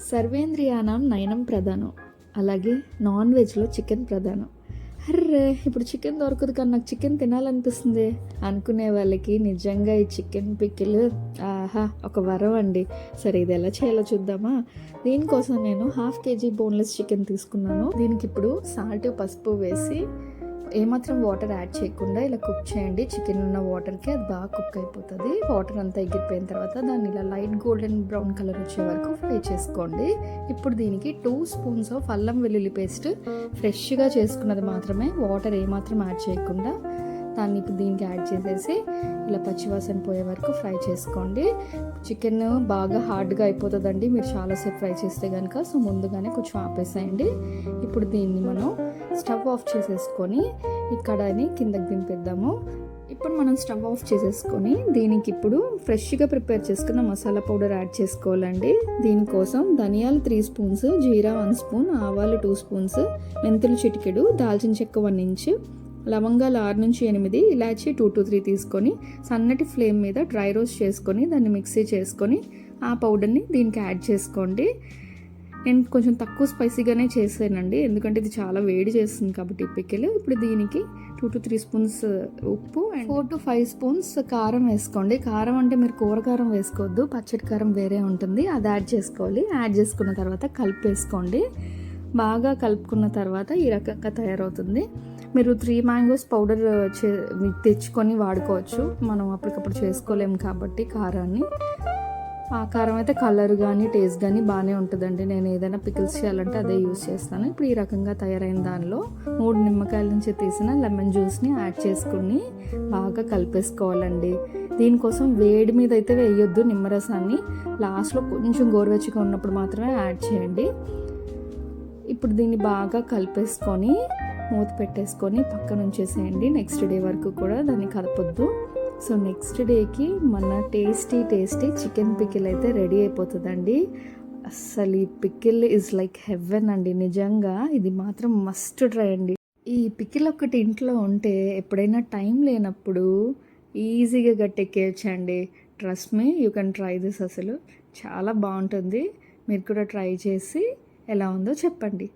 సర్వేంద్రియానం నయనం ప్రధానం. అలాగే నాన్ వెజ్లో చికెన్ ప్రధానం. అర్రే ఇప్పుడు చికెన్ దొరకదు కానీ నాకు చికెన్ తినాలనిపిస్తుంది. అనుకునే వాళ్ళకి నిజంగా ఈ చికెన్ పిక్కిల్ ఆహా ఒక వరం అండి. సరే ఇది ఎలా చేయాలో చూద్దామా? దీనికోసం నేను హాఫ్ కేజీ బోన్లెస్ చికెన్ తీసుకున్నాను. దీనికి ఇప్పుడు సాల్ట్ పసుపు వేసి ఏమాత్రం వాటర్ యాడ్ చేయకుండా ఇలా కుక్ చేయండి. చికెన్ ఉన్న వాటర్కి అది బాగా కుక్ అయిపోతుంది. వాటర్ అంతా ఎగిరిపోయిన తర్వాత దాన్ని ఇలా లైట్ గోల్డెన్ బ్రౌన్ కలర్ వచ్చే వరకు ఫ్రై చేసుకోండి. ఇప్పుడు దీనికి టూ స్పూన్స్ ఆఫ్ అల్లం వెల్లుల్లి పేస్ట్ ఫ్రెష్గా చేసుకున్నది మాత్రమే. వాటర్ ఏమాత్రం యాడ్ చేయకుండా దాన్ని ఇప్పుడు దీనికి యాడ్ చేసేసి ఇలా పచ్చివాసన పోయే వరకు ఫ్రై చేసుకోండి. చికెన్ బాగా హార్డ్గా అయిపోతుందండి. మీరు చాలాసేపు ఫ్రై చేస్తే కనుక సో ముందుగానే కొంచెం ఆపేసేయండి. ఇప్పుడు దీన్ని మనం స్టవ్ ఆఫ్ చేసేసుకొని ఈ కడాయిని కిందకి దింపేద్దాము. ఇప్పుడు మనం స్టవ్ ఆఫ్ చేసేసుకొని దీనికి ఇప్పుడు ఫ్రెష్గా ప్రిపేర్ చేసుకున్న మసాలా పౌడర్ యాడ్ చేసుకోవాలండి. దీనికోసం ధనియాలు త్రీ స్పూన్స్ జీరా వన్ స్పూన్ ఆవాలు టూ స్పూన్స్ మెంతులు చిటికెడు దాల్చిన చెక్క వన్ ఇంచ్ లవంగాలు ఆరు నుంచి ఎనిమిది ఇలాచి టూ టు త్రీ తీసుకొని సన్నటి ఫ్లేమ్ మీద డ్రై రోస్ట్ చేసుకొని దాన్ని మిక్సీ చేసుకొని ఆ పౌడర్ని దీనికి యాడ్ చేసుకోండి. నేను కొంచెం తక్కువ స్పైసీగానే చేశానండి. ఎందుకంటే ఇది చాలా వేడి చేస్తుంది కాబట్టి ఈ పికిల్ ఇప్పుడు దీనికి two to three spoons uh, ఉప్పు and four to five spoons కారం వేసుకోండి. కారం అంటే మీరు కూర కారం వేసుకోవద్దు. పచ్చడి కారం వేరే ఉంటుంది. అది యాడ్ చేసుకోవాలి. యాడ్ చేసుకున్న తర్వాత కలిపేసుకోండి బాగా కలుపుకున్న తర్వాత ఈ రకంగా తయారవుతుంది. మీరు త్రీ మ్యాంగోస్ పౌడర్ చే తెచ్చుకొని వాడుకోవచ్చు. మనం అప్పటికప్పుడు చేసుకోలేము కాబట్టి కారాన్ని. ఆ కారం అయితే కలర్ కానీ టేస్ట్ కానీ బాగానే ఉంటుందండి. నేను ఏదైనా పికిల్స్ చేయాలంటే అదే యూస్ చేస్తాను. ఇప్పుడు ఈ రకంగా తయారైన దానిలో మూడు నిమ్మకాయల నుంచి తీసిన లెమన్ జ్యూస్ని యాడ్ చేసుకుని బాగా కలిపేసుకోవాలండి. దీనికోసం వేడి మీద అయితే వేయొద్దు నిమ్మరసాన్ని. లాస్ట్లో కొంచెం గోరువెచ్చగా ఉన్నప్పుడు మాత్రమే యాడ్ చేయండి. ఇప్పుడు దీన్ని బాగా కలిపేసుకొని మూత పెట్టేసుకొని పక్కన ఉంచేసేయండి నెక్స్ట్ డే వరకు కూడా దాన్ని కలపొద్దు. సో నెక్స్ట్ డేకి మన టేస్టీ టేస్టీ చికెన్ పికిల్ అయితే రెడీ అయిపోతుందండి. అస్సలు ఈ పికిల్ ఇస్ లైక్ హెవెన్ అండి నిజంగా. ఇది మాత్రం మస్ట్ ట్రై అండి. ఈ పికిల్ ఒకటి ఇంట్లో ఉంటే ఎప్పుడైనా టైం లేనప్పుడు ఈజీగా గట్టెక్కేయచ్చండి. Trust me you can try this అసలు. చాలా బాగుంటుంది. మీరు కూడా ట్రై చేసి ఎలా ఉందో చెప్పండి.